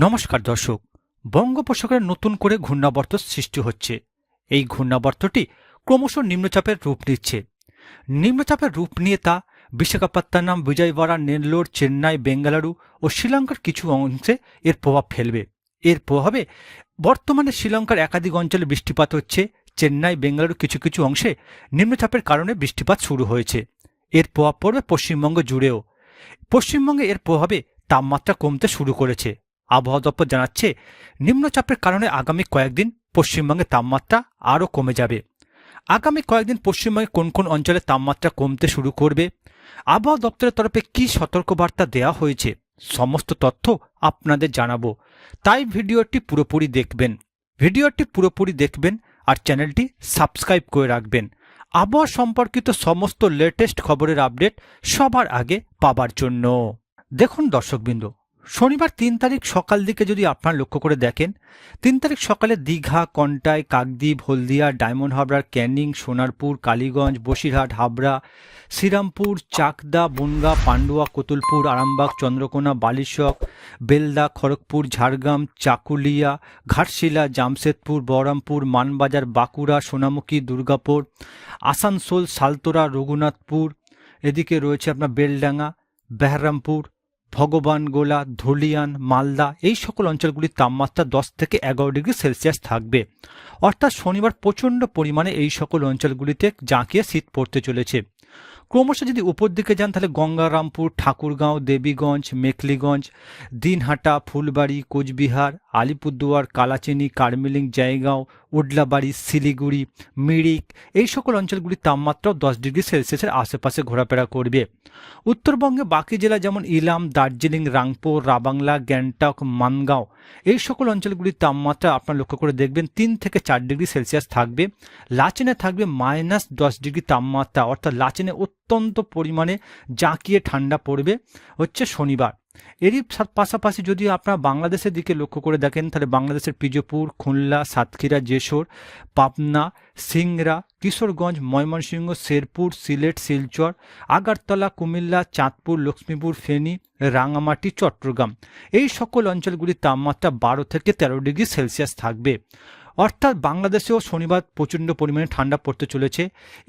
নমস্কার দর্শক। বঙ্গোপসাগরে নতুন করে ঘূর্ণাবর্ত সৃষ্টি হচ্ছে। এই ঘূর্ণাবর্তটি ক্রমশ নিম্নচাপের রূপ নিচ্ছে। নিম্নচাপের রূপ নিয়ে তা বিশাখাপত্তনম, বিজয়ওয়াড়া, নেল্লোর, চেন্নাই, বেঙ্গালুরু ও শ্রীলঙ্কার কিছু অংশে এর প্রভাব ফেলবে। এর প্রভাবে বর্তমানে শ্রীলঙ্কার একাধিক অঞ্চলে বৃষ্টিপাত হচ্ছে। চেন্নাই, বেঙ্গালুরু কিছু কিছু অংশে নিম্নচাপের কারণে বৃষ্টিপাত শুরু হয়েছে। এর প্রভাব পড়বে পশ্চিমবঙ্গ জুড়েও। পশ্চিমবঙ্গে এর প্রভাবে তাপমাত্রা কমতে শুরু করেছে। আবহাওয়া দপ্তর জানাচ্ছে, নিম্নচাপের কারণে আগামী কয়েকদিন পশ্চিমবঙ্গে তাপমাত্রা আরও কমে যাবে। আগামী কয়েকদিন পশ্চিমবঙ্গে কোন কোন অঞ্চলে তাপমাত্রা কমতে শুরু করবে? আবহাওয়া দপ্তরের তরফে কী সতর্কবার্তা দেওয়া হয়েছে? সমস্ত তথ্য আপনাদের জানাব। তাই ভিডিওটি পুরোপুরি দেখবেন। ভিডিওটি পুরোপুরি দেখবেন আর চ্যানেলটি সাবস্ক্রাইব করে রাখবেন। আবহাওয়া সম্পর্কিত সমস্ত লেটেস্ট খবরের আপডেট সবার আগে পাবার জন্য। দেখুন দর্শকবৃন্দ শনিবার তিন তারিখ সকাল দিকে যদি আপনারা লক্ষ্য করে দেখেন, তিন তারিখ সকালে দীঘা, কন্টাই, কাকদ্বীপ, হলদিয়া, ডায়মন্ড হাবড়ার ক্যানিং, সোনারপুর, কালীগঞ্জ, বসিরহাট, হাবড়া, শ্রীরামপুর, চাকদা, বনগা, পান্ডুয়া, কতুলপুর, আরামবাগ, চন্দ্রকোনা, বালিশক, বেলদা, খড়গপুর, ঝাড়গ্রাম, চাকুলিয়া, ঘাটশিলা, জামশেদপুর, বহরমপুর, মানবাজার, বাঁকুড়া, সোনামুখী, দুর্গাপুর, আসানসোল সালতোরা রঘুনাথপুর, এদিকে রয়েছে আপনার বেলডাঙ্গা, বেহরামপুর ভগবানগোলা ধুলিয়ান, মালদা এই সকল অঞ্চলগুলির তাপমাত্রা দশ থেকে এগারো ডিগ্রি সেলসিয়াস থাকবে। অর্থাৎ শনিবার প্রচণ্ড পরিমাণে এই সকল অঞ্চলগুলিতে জাঁকিয়ে শীত পড়তে চলেছে। ক্রমশ যদি উপর দিকে যান, তাহলে গঙ্গারামপুর ঠাকুরগাঁও, দেবীগঞ্জ, মেখলিগঞ্জ, দিনহাটা, ফুলবাড়ি, কোচবিহার আলিপুরদুয়ার, কালাচিনি, কার্মেলিং, জায়গাঁও, উডলাবাড়ি, শিলিগুড়ি, মিরিক, এই সকল অঞ্চলগুলির তাপমাত্রাও দশ ডিগ্রি সেলসিয়াসের আশেপাশে ঘোরাফেরা করবে। উত্তরবঙ্গে বাকি জেলা যেমন ইলাম, দার্জিলিং, রাংপুর, রাবাংলা, গ্যাংটক, মানগাঁও, এই সকল অঞ্চলগুলির তাপমাত্রা আপনার লক্ষ্য করে দেখবেন তিন থেকে চার ডিগ্রি সেলসিয়াস থাকবে। লাচেনে থাকবে মাইনাস দশ ডিগ্রি তাপমাত্রা, অর্থাৎ লাচেনে অত্যন্ত পরিমাণে জাঁকিয়ে ঠান্ডা পড়বে। হচ্ছে শনিবার। এরই পাশাপাশি যদি আপনারা বাংলাদেশের দিকে লক্ষ্য করে দেখেন, তাহলে বাংলাদেশের পিজপুর খুলনা, সাতক্ষীরা, যশোর, পাবনা সিংরা কিশোরগঞ্জ, ময়মনসিংহ, শেরপুর, সিলেট, শিলচর, আগারতলা, কুমিল্লা, চাঁদপুর, লক্ষ্মীপুর, ফেনী, রাঙামাটি, চট্টগ্রাম। এই সকল অঞ্চলগুলির তাপমাত্রা বারো থেকে তেরো ডিগ্রি সেলসিয়াস থাকবে। অর্থাৎ বাংলাদেশেও শনিবার প্রচণ্ড পরিমাণে ঠান্ডা পড়তে চলেছে।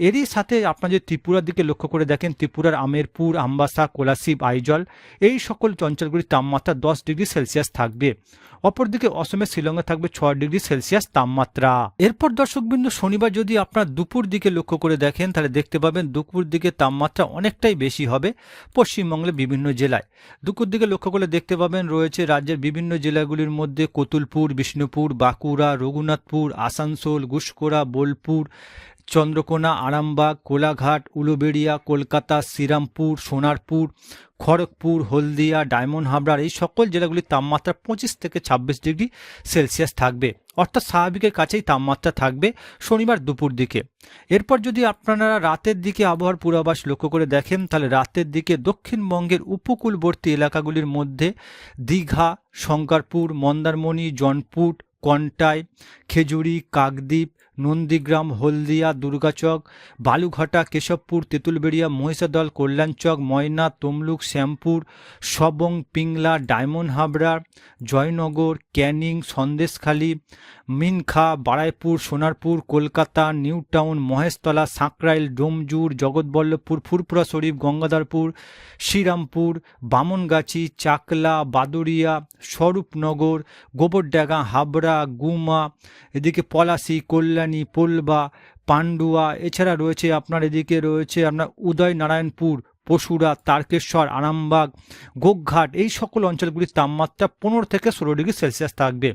এরই সাথে আপনার যদি ত্রিপুরার দিকে লক্ষ্য করে দেখেন, ত্রিপুরার আমেরপুর, আমবাসা, কোলাশিব, আইজল, এই সকল অঞ্চলগুলির তাপমাত্রা দশ ডিগ্রি সেলসিয়াস থাকবে। অপরদিকে অসমের শিলংয়ে থাকবে ছয় ডিগ্রি সেলসিয়াস তাপমাত্রা। এরপর দর্শকবৃন্দ শনিবার যদি আপনার দুপুর দিকে লক্ষ্য করে দেখেন, তাহলে দেখতে পাবেন দুপুর দিকে তাপমাত্রা অনেকটাই বেশি হবে পশ্চিমবঙ্গের বিভিন্ন জেলায়। দুপুর দিকে লক্ষ্য করে দেখতে পাবেন রয়েছে রাজ্যের বিভিন্ন জেলাগুলির মধ্যে কতুলপুর, বিষ্ণুপুর, বাঁকুড়া, রঘুনাথপুর, আসানসোল গুসকোড়া বোলপুর চন্দ্রকোনা, আরামবাগ, কোলাঘাট, উলুবেড়িয়া, কলকাতা, শ্রীরামপুর, সোনারপুর, খড়গপুর, হলদিয়া, ডায়মন্ড হাবড়ার এই সকল জেলাগুলির তাপমাত্রা পঁচিশ থেকে ছাব্বিশ ডিগ্রি সেলসিয়াস থাকবে। অর্থাৎ স্বাভাবিকের কাছেই তাপমাত্রা থাকবে শনিবার দুপুর দিকে। এরপর যদি আপনারা রাতের দিকে আবহাওয়ার পূর্বাভাস লক্ষ্য করে দেখেন, তাহলে রাতের দিকে দক্ষিণবঙ্গের উপকূলবর্তী এলাকাগুলির মধ্যে Digha, Shankarpur, Mandarmani Junput Contai, Khejuri, Kakdwip Nandigram, Haldia, Durgachak, Balughata, Keshabpur, Tentulberia, Mahishadal, Kalyanchak, Moyna, Tamluk, Shyampur, Sabang, Pingla, Diamond Habra, Joynagar, Canning, Sandeshkhali, Minakhan, Baruipur, Sonarpur, Kolkata New Town Maheshtala, Sankrail, Domjur, Jagatballavpur Furfura Sharif, Gangadharpur, Srirampur, Bamangachi, Chakla Baduria Swarupnagar, Gobardanga, Habra, Guma, এদিকে পলাশি, কল্যাণী পোলবা, পান্ডুয়া, এছাড়া রয়েছে আপনার এদিকে রয়েছে আপনার উদয়নারায়ণপুর, পশুরা, তারকেশ্বর, আরামবাগ, গোঘাট, এই সকল অঞ্চলগুলির তাপমাত্রা পনেরো থেকে ষোলো ডিগ্রি সেলসিয়াস থাকবে।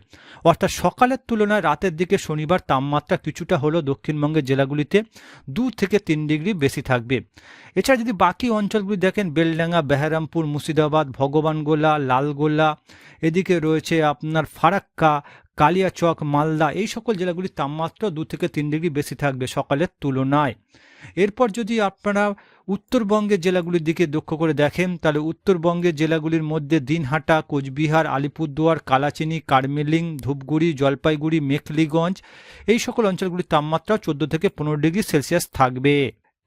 অর্থাৎ সকালের তুলনায় রাতের দিকে শনিবার তাপমাত্রা কিছুটা হলেও দক্ষিণবঙ্গের জেলাগুলিতে দু থেকে তিন ডিগ্রি বেশি থাকবে। এছাড়া যদি বাকি অঞ্চলগুলি দেখেন, বেলডাঙ্গা, বেহারামপুর, মুর্শিদাবাদ, ভগবানগোলা, লালগোলা, এদিকে রয়েছে আপনার ফারাক্কা কালিয়াচক মালদা এই সকল জেলাগুলির তাপমাত্রা দু থেকে তিন ডিগ্রি বেশি থাকবে সকালের তুলনায়। এরপর যদি আপনারা উত্তরবঙ্গের জেলাগুলির দিকে লক্ষ্য করে দেখেন, তাহলে উত্তরবঙ্গের জেলাগুলির মধ্যে দিনহাটা, কোচবিহার, আলিপুরদুয়ার, কালাচিনি, কার্মেলিং, ধূপগুড়ি, জলপাইগুড়ি, মেখলিগঞ্জ এই সকল অঞ্চলগুলির তাপমাত্রা চোদ্দ থেকে পনেরো ডিগ্রি সেলসিয়াস থাকবে।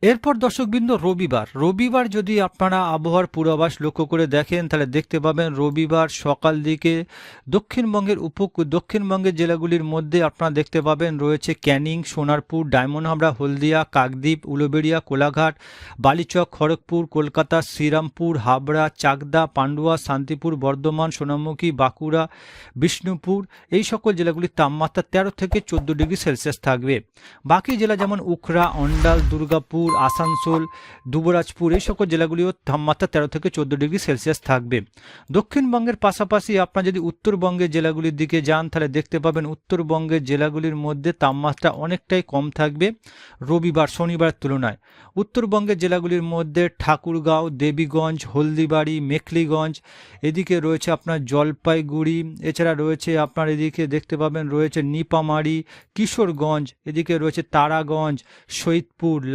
এরপর দর্শকবৃন্দ, রবিবার। রবিবার যদি আপনারা আবহাওয়ার পূর্বাভাস লক্ষ্য করে দেখেন, তাহলে দেখতে পাবেন রবিবার সকাল দিকে দক্ষিণবঙ্গের উপ দক্ষিণবঙ্গের জেলাগুলির মধ্যে আপনারা দেখতে পাবেন রয়েছে ক্যানিং, সোনারপুর, ডায়মন্ড হাবড়া, হলদিয়া, কাকদ্বীপ, উলুবেড়িয়া, কোলাঘাট, বালিচক, খড়গপুর, কলকাতা, শ্রীরামপুর, হাবড়া, চাকদা, পান্ডুয়া, শান্তিপুর, বর্ধমান, সোনামুখী, বাঁকুড়া, বিষ্ণুপুর, এই সকল জেলাগুলির তাপমাত্রা তেরো থেকে চোদ্দ ডিগ্রি সেলসিয়াস থাকবে। বাকি জেলা যেমন উখরা অন্ডাল, দুর্গাপুর আসানসোল, দুবরাজপুর, এই সকল জেলাগুলিও তাপমাত্রা তেরো থেকে চোদ্দ ডিগ্রি সেলসিয়াস থাকবে। দক্ষিণবঙ্গের পাশাপাশি আপনার যদি উত্তরবঙ্গের জেলাগুলির দিকে যান, তাহলে দেখতে পাবেন উত্তরবঙ্গের জেলাগুলির মধ্যে তাপমাত্রা অনেকটাই কম থাকবে রবিবার, শনিবার তুলনায়। উত্তরবঙ্গের জেলাগুলির মধ্যে ঠাকুরগাঁও, দেবীগঞ্জ, হলদিবাড়ি, মেখলিগঞ্জ, এদিকে রয়েছে আপনার জলপাইগুড়ি, এছাড়া রয়েছে আপনার এদিকে দেখতে পাবেন রয়েছে নিপামারি, কিশোরগঞ্জ, এদিকে রয়েছে তারাগঞ্জ, সৈয়দপুর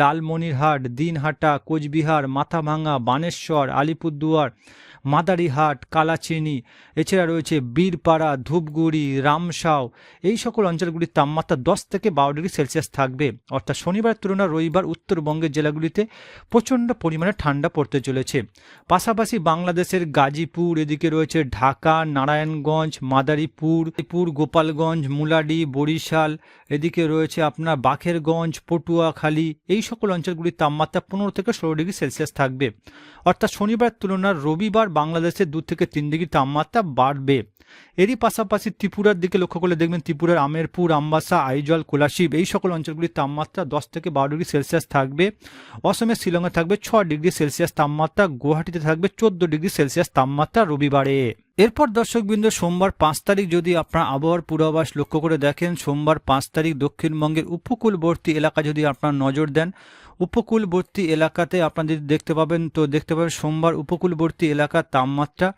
লালমনিরহাট দিনহাটা, কোচবিহার, মাথাভাঙ্গা, বানেশ্বর, আলিপুরদুয়ার, মাদারিহাট, কালাচিনি, এছাড়া রয়েছে বীরপাড়া, ধূপগুড়ি, রামসাও। এই সকল অঞ্চলগুলির তাপমাত্রা দশ থেকে বারো ডিগ্রি সেলসিয়াস থাকবে। অর্থাৎ শনিবার তুলনায় রবিবার উত্তরবঙ্গের জেলাগুলিতে প্রচণ্ড পরিমাণে ঠান্ডা পড়তে চলেছে। পাশাপাশি বাংলাদেশের গাজীপুর, এদিকে রয়েছে ঢাকা, নারায়ণগঞ্জ, মাদারীপুর পুর গোপালগঞ্জ, মুলাডি, বরিশাল, এদিকে রয়েছে আপনার বাখেরগঞ্জ পটুয়াখালী। এই সকল অঞ্চলগুলির তাপমাত্রা পনেরো থেকে ষোলো ডিগ্রি সেলসিয়াস থাকবে। অর্থাৎ শনিবার তুলনায় রবিবার বাংলাদেশের দু থেকে তিন ডিগ্রি তাপমাত্রা বাড়বে। এরই পাশাপাশি ত্রিপুরার দিকে লক্ষ্য করলে দেখবেন ত্রিপুরার আমেরপুর, আমবাসা, আইজল, কোলাশিব এই সকল অঞ্চলগুলির তাপমাত্রা দশ থেকে বারো ডিগ্রি সেলসিয়াস থাকবে। অসমের শিলংয়ে থাকবে ছ ডিগ্রি সেলসিয়াস তাপমাত্রা, গুয়াহাটিতে থাকবে চোদ্দ ডিগ্রি সেলসিয়াস তাপমাত্রা রবিবারে। এরপর দর্শকবৃন্দ, সোমবার পাঁচ তারিখ যদি আপনার আবহাওয়ার পূর্বাভাস লক্ষ্য করে দেখেন, সোমবার পাঁচ তারিখ দক্ষিণবঙ্গের উপকূলবর্তী এলাকা যদি আপনার নজর দেন উপকূলবর্তী এলাকাতে আপনাদের দেখতে পাবেন, তো দেখতে পাবেন সোমবার উপকূলবর্তী এলাকার তাপমাত্রা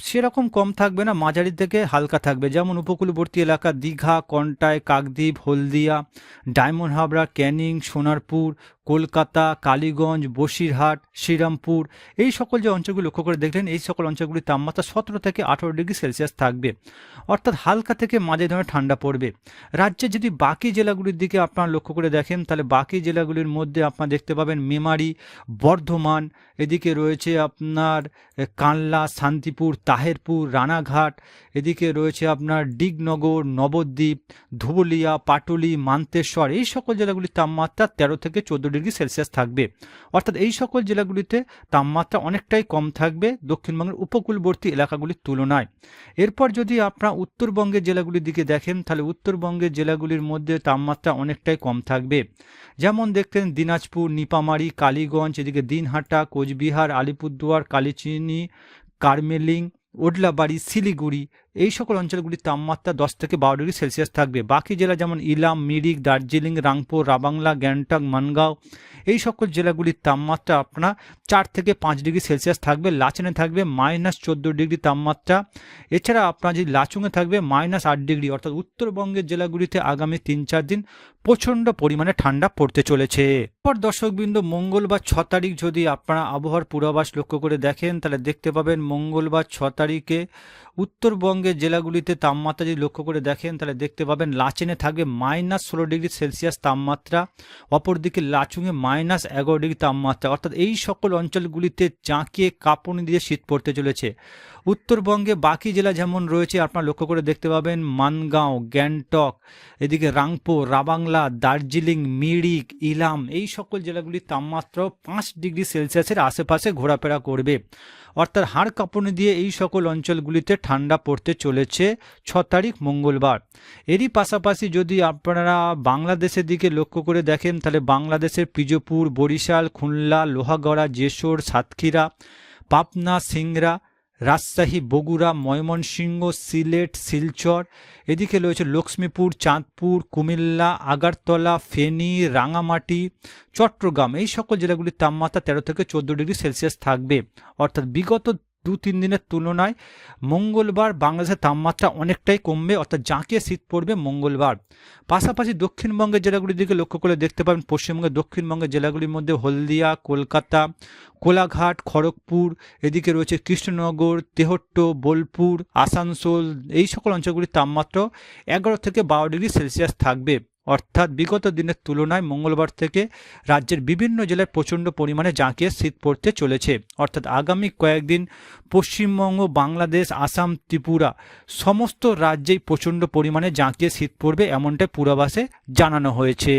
সেরকম কম থাকবে না, মাঝারি থেকে হালকা থাকবে। যেমন উপকূলবর্তী এলাকা দীঘা, কন্টায়, কাকদ্বীপ, হলদিয়া, ডায়মন্ড হাবড়া, ক্যানিং, সোনারপুর কলকাতা, কালীগঞ্জ, বসিরহাট, শ্রীরামপুর, এই সকল যে অঞ্চলগুলি লক্ষ্য করে দেখলেন, এই সকল অঞ্চলগুলির তাপমাত্রা সতেরো থেকে আঠেরো ডিগ্রি সেলসিয়াস থাকবে। অর্থাৎ হালকা থেকে মাঝে ধরনের ঠান্ডা পড়বে। রাজ্যে যদি বাকি জেলাগুলির দিকে আপনারা লক্ষ্য করে দেখেন, তাহলে বাকি জেলাগুলির মধ্যে আপনারা দেখতে পাবেন মেমারি, বর্ধমান, এদিকে রয়েছে আপনার কানলা, শান্তিপুর, তাহেরপুর, রানাঘাট, এদিকে রয়েছে আপনার ডিগনগর, নবদ্বীপ, ধুবুলিয়া, পাটুলি, মান্তেশ্বর, এই সকল জেলাগুলির তাপমাত্রা তেরো থেকে চোদ্দ ডিগ্রি সেলসিয়াস থাকবে। অর্থাৎ এই সকল জেলাগুলিতে তাপমাত্রা অনেকটাই কম থাকবে দক্ষিণবঙ্গের উপকূলবর্তী এলাকাগুলির তুলনায়। এরপর যদি আপনার উত্তরবঙ্গের জেলাগুলির দিকে দেখেন, তাহলে উত্তরবঙ্গের জেলাগুলির মধ্যে তাপমাত্রা অনেকটাই কম থাকবে। যেমন দেখতেন দিনাজপুর, নিপামারি, কালীগঞ্জ, এদিকে দিনহাটা, কোচবিহার, আলিপুরদুয়ার, কালিচিনি, কার্মেলিং, ওডলাবাড়ি, শিলিগুড়ি এই সকল অঞ্চলগুলির তাপমাত্রা দশ থেকে বারো ডিগ্রি সেলসিয়াস থাকবে। বাকি জেলা যেমন ইলাম, মিরিক, দার্জিলিং, রাংপুর, রাবাংলা, গ্যাংটক, মানগাঁও, এই সকল জেলাগুলির তাপমাত্রা আপনার চার থেকে পাঁচ ডিগ্রি সেলসিয়াস থাকবে। লাচেনে থাকবে মাইনাস চোদ্দ ডিগ্রি তাপমাত্রা। এছাড়া আপনার যদি লাচুঙে থাকবে, মাইনাস আট ডিগ্রি। অর্থাৎ উত্তরবঙ্গের জেলাগুলিতে আগামী তিন চার দিন প্রচণ্ড পরিমাণে ঠান্ডা পড়তে চলেছে। এরপর দর্শকবৃন্দ, মঙ্গলবার ছ তারিখ যদি আপনারা আবহাওয়ার পূর্বাভাস লক্ষ্য করে দেখেন, তাহলে দেখতে পাবেন মঙ্গলবার ছ তারিখে উত্তরবঙ্গের জেলাগুলিতে তাপমাত্রা যদি লক্ষ্য করে দেখেন, তাহলে দেখতে পাবেন লাচেনে থাকবে মাইনাস ষোলো ডিগ্রি সেলসিয়াস তাপমাত্রা, অপরদিকে লাচুঙে মাইনাস এগারো ডিগ্রি তাপমাত্রা। অর্থাৎ এই সকল অঞ্চলগুলিতে চাঁকিয়ে কাঁপুনি দিয়ে শীত পড়তে চলেছে। উত্তরবঙ্গে বাকি জেলা যেমন রয়েছে, আপনারা লক্ষ্য করে দেখতে পাবেন মানগাঁও, গ্যাংটক, এদিকে রাংপো রাবাংলা, দার্জিলিং, মিরিক, ইলাম, এই সকল জেলাগুলির তাপমাত্রাও পাঁচ ডিগ্রি সেলসিয়াসের আশেপাশে ঘোরাফেরা করবে। অর্থাৎ হাড় কাঁপুনি দিয়ে এই সকল অঞ্চলগুলিতে ঠান্ডা পড়তে চলেছে ছ তারিখ মঙ্গলবার। এরই পাশাপাশি যদি আপনারা বাংলাদেশের দিকে লক্ষ্য করে দেখেন, তাহলে বাংলাদেশের পিজোপুর বরিশাল, খুলনা, লোহাগড়া, যশোর, সাতক্ষীরা, পাবনা, সিংড়া রাজশাহী, বগুড়া, ময়মনসিংহ, সিলেট, শিলচর। এদিকে রয়েছে লক্ষ্মীপুর, চাঁদপুর, কুমিল্লা, আগারতলা, ফেনী, রাঙামাটি, চট্টগ্রাম। এই সকল জেলাগুলির তাপমাত্রা তেরো থেকে চোদ্দ ডিগ্রি সেলসিয়াস থাকবে। অর্থাৎ বিগত দু তিন দিনের তুলনায় মঙ্গলবার বাংলাদেশের তাপমাত্রা অনেকটাই কমবে, অর্থাৎ জাঁকিয়ে শীত পড়বে মঙ্গলবার। পাশাপাশি দক্ষিণবঙ্গের জেলাগুলির দিকে লক্ষ্য করে দেখতে পাবেন, পশ্চিমবঙ্গের দক্ষিণবঙ্গের জেলাগুলির মধ্যে হলদিয়া, কলকাতা, কোলাঘাট, খড়গপুর, এদিকে রয়েছে কৃষ্ণনগর, তেহট্ট, বোলপুর, আসানসোল, এই সকল অঞ্চলগুলির তাপমাত্রা এগারো থেকে বারো ডিগ্রি সেলসিয়াস থাকবে। অর্থাৎ বিগত দিনের তুলনায় মঙ্গলবার থেকে রাজ্যের বিভিন্ন জেলায় প্রচণ্ড পরিমাণে জাঁকিয়ে শীত পড়তে চলেছে। অর্থাৎ আগামী কয়েকদিন পশ্চিমবঙ্গ, বাংলাদেশ, আসাম, ত্রিপুরা সমস্ত রাজ্যেই প্রচণ্ড পরিমাণে জাঁকিয়ে শীত পড়বে এমনটাই পূর্বাভাসে জানানো হয়েছে।